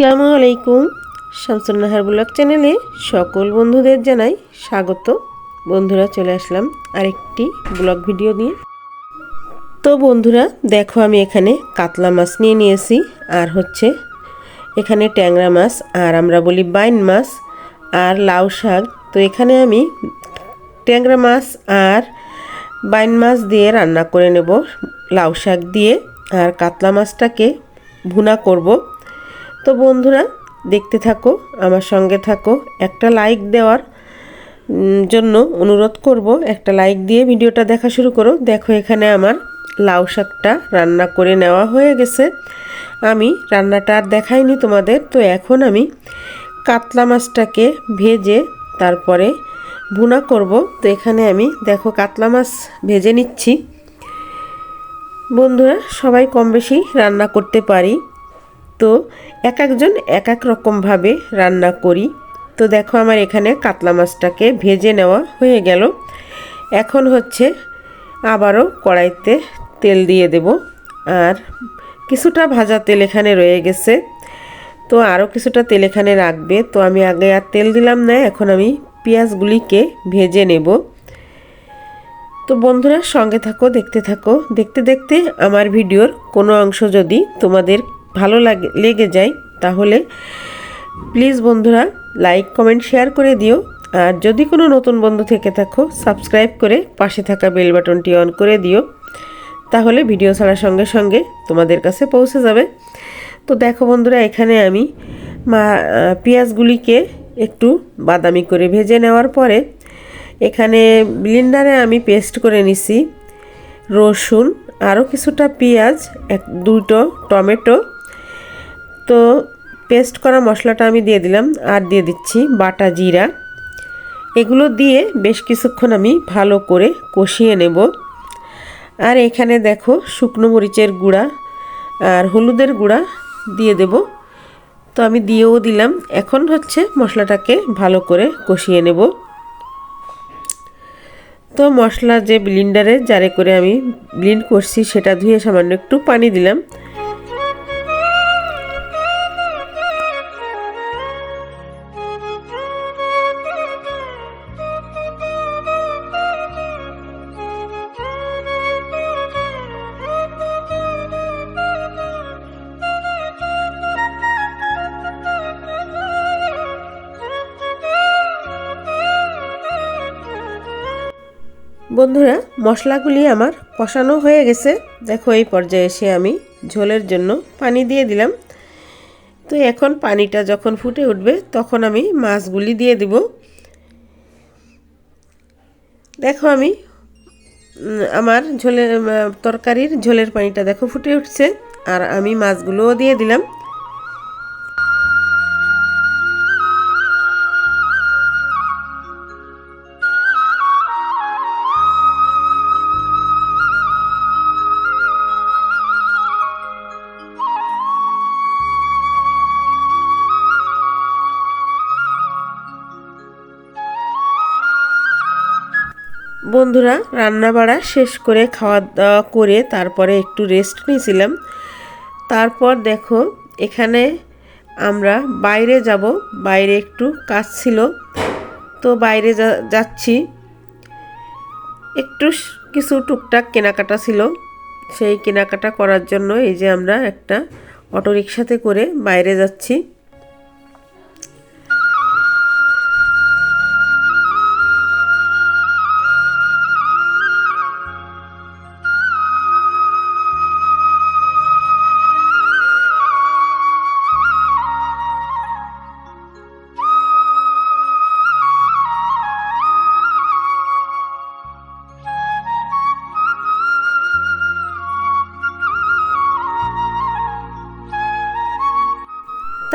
আসসালামু আলাইকুম। শামসুন্নাহার ব্লগ চ্যানেলে সকল বন্ধুদের জানাই স্বাগত। বন্ধুরা, চলে আসলাম আরেকটি ব্লগ ভিডিও নিয়ে। তো বন্ধুরা, দেখো আমি এখানে কাতলা মাছ নিয়ে নিয়েছি, আর হচ্ছে এখানে ট্যাংরা মাছ, আর আমরা বলি বাইন মাছ, আর লাউ শাক। তো এখানে আমি ট্যাংরা মাছ আর বাইন মাছ দিয়ে রান্না করে নেব, লাউ শাক দিয়ে। আর কাতলা মাছটাকে ভুনা করব। তো বন্ধুরা, দেখতে থাকো, আমার সঙ্গে থাকো। একটা লাইক দেওয়ার জন্য অনুরোধ করব। একটা লাইক দিয়ে ভিডিওটা দেখা শুরু করো। দেখো এখানে আমার লাউ শাকটা রান্না করে নেওয়া হয়ে গেছে। আমি রান্নাটা আর দেখাইনি তোমাদের। তো এখন আমি কাতলা মাছটাকে ভেজে তারপরে ভুনা করব। তো এখানে আমি, দেখো কাতলা মাছ ভেজে নিচ্ছি। বন্ধুরা, সবাই কম বেশি রান্না করতে পারি। তো এক একজন এক এক রকমভাবে রান্না করি। তো দেখো আমার এখানে কাতলা মাছটাকে ভেজে নেওয়া হয়ে গেল। এখন হচ্ছে আবারও কড়াইতে তেল দিয়ে দেব। আর কিছুটা ভাজা তেল এখানে রয়ে গেছে। তো আরও কিছুটা তেল এখানে রাখবে। তো আমি আগে আর তেল দিলাম না, এখন আমি পেঁয়াজগুলিকে ভেজে নেব। তো বন্ধুরা সঙ্গে থাকো, দেখতে থাকো। দেখতে দেখতে আমার ভিডিওর কোনো অংশ যদি তোমাদের ভালো লাগে, লেগে যায়, তাহলে প্লিজ বন্ধুরা লাইক কমেন্ট শেয়ার করে দিও। আর যদি কোনো নতুন বন্ধু থেকে থাকো সাবস্ক্রাইব করে পাশে থাকা বেল বাটনটি অন করে দিও। তাহলে ভিডিও ছাড়ার সঙ্গে সঙ্গে তোমাদের কাছে পৌঁছে যাবে। তো দেখো বন্ধুরা, এখানে আমি মা পেঁয়াজগুলিকে একটু বাদামি করে ভেজে নেওয়ার পরে এখানে ব্লিন্ডারে আমি পেস্ট করে নিছি রসুন আরও কিছুটা পেঁয়াজ, এক, দুটো টমেটো তো পেস্ট করা মশলাটা আমি দিয়ে দিলাম আর দিয়ে দিচ্ছি বাটা জিরা। এগুলো দিয়ে বেশ কিছুক্ষণ আমি ভালো করে কষিয়ে নেব। আর এখানে দেখো শুকনো মরিচের গুঁড়া আর হলুদের গুঁড়া দিয়ে দেব। তো আমি দিয়েও দিলাম। এখন হচ্ছে মশলাটাকে ভালো করে কষিয়ে নেব। তো মশলা যে ব্লিন্ডারে জারে করে আমি ব্লিন্ড করছি, সেটা ধুয়ে সামান্য একটু পানি দিলাম। বন্ধুরা, মশলাগুলি আমার কষানো হয়ে গেছে। দেখো, এই পর্যায়ে এসে আমি ঝোলের জন্য পানি দিয়ে দিলাম। তো এখন পানিটা যখন ফুটে উঠবে, তখন আমি মাছগুলি দিয়ে দিব। দেখো, আমি আমার ঝোলের তরকারির ঝোলের পানিটা দেখো ফুটে উঠছে। আর আমি মাছগুলোও দিয়ে দিলাম। বন্ধুরা রান্না বাড়া শেষ করে খাওয়া দাওয়া করে তারপরে একটু রেস্ট নিয়েছিলাম। তারপর দেখো, এখানে আমরা বাইরে যাব। বাইরে একটু কাজ ছিল। তো বাইরে যাচ্ছি। একটু কিছু টুকটাক কেনাকাটা ছিল। সেই কেনাকাটা করার জন্য এই যে আমরা একটা অটোরিকশাতে করে বাইরে যাচ্ছি।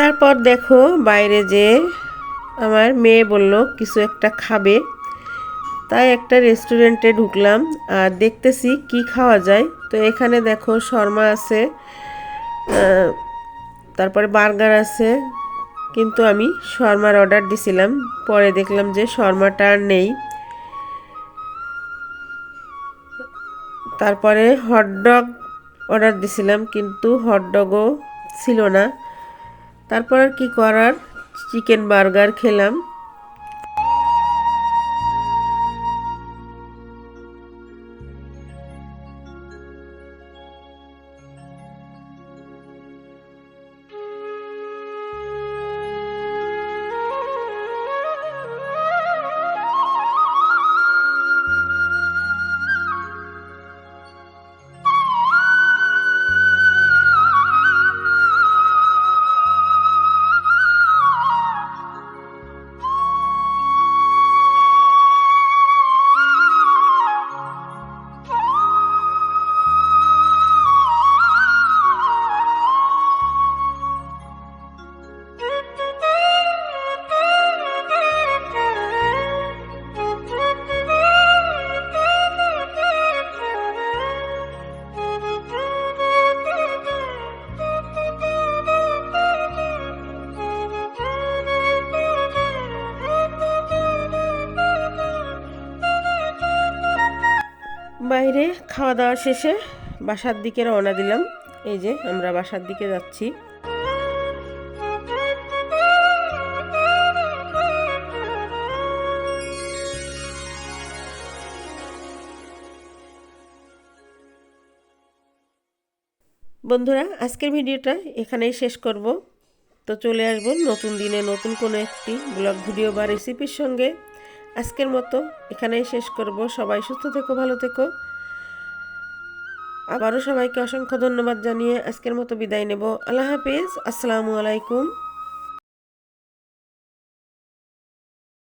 তারপর দেখো বাইরে যে আমার মেয়ে বলল, কিছু একটা খাবে। তাই একটা রেস্টুরেন্টে ঢুকলাম আর দেখতেছি কি খাওয়া যায়। তো এখানে দেখো শর্মা আছে তারপরে বার্গার আছে, কিন্তু আমি শর্মার অর্ডার দিছিলাম। পরে দেখলাম যে শর্মাটা আর নেই। তারপরে হটডগ অর্ডার দিছিলাম, কিন্তু হটডগও ছিল না। তারপর আর কি করার? চিকেন বার্গার খেলাম। বাইরে খাওয়া দাওয়া শেষে বাসার দিকে রওনা দিলাম। এই যে, আমরা বাসার দিকে যাচ্ছি। বন্ধুরা, আজকের ভিডিওটা এখানেই শেষ করব। তো চলে আসব নতুন দিনে নতুন কোনো একটি ব্লগ, ভিডিও বা রেসিপির সঙ্গে। আজকের মতো এখানেই শেষ করব। সবাই সুস্থ থেকো, ভালো থেকো। আবারও সবাইকে অসংখ্য ধন্যবাদ জানিয়ে আজকের মতো বিদায় নেব। আল্লাহ হাফিজ। আসসালামু আলাইকুম।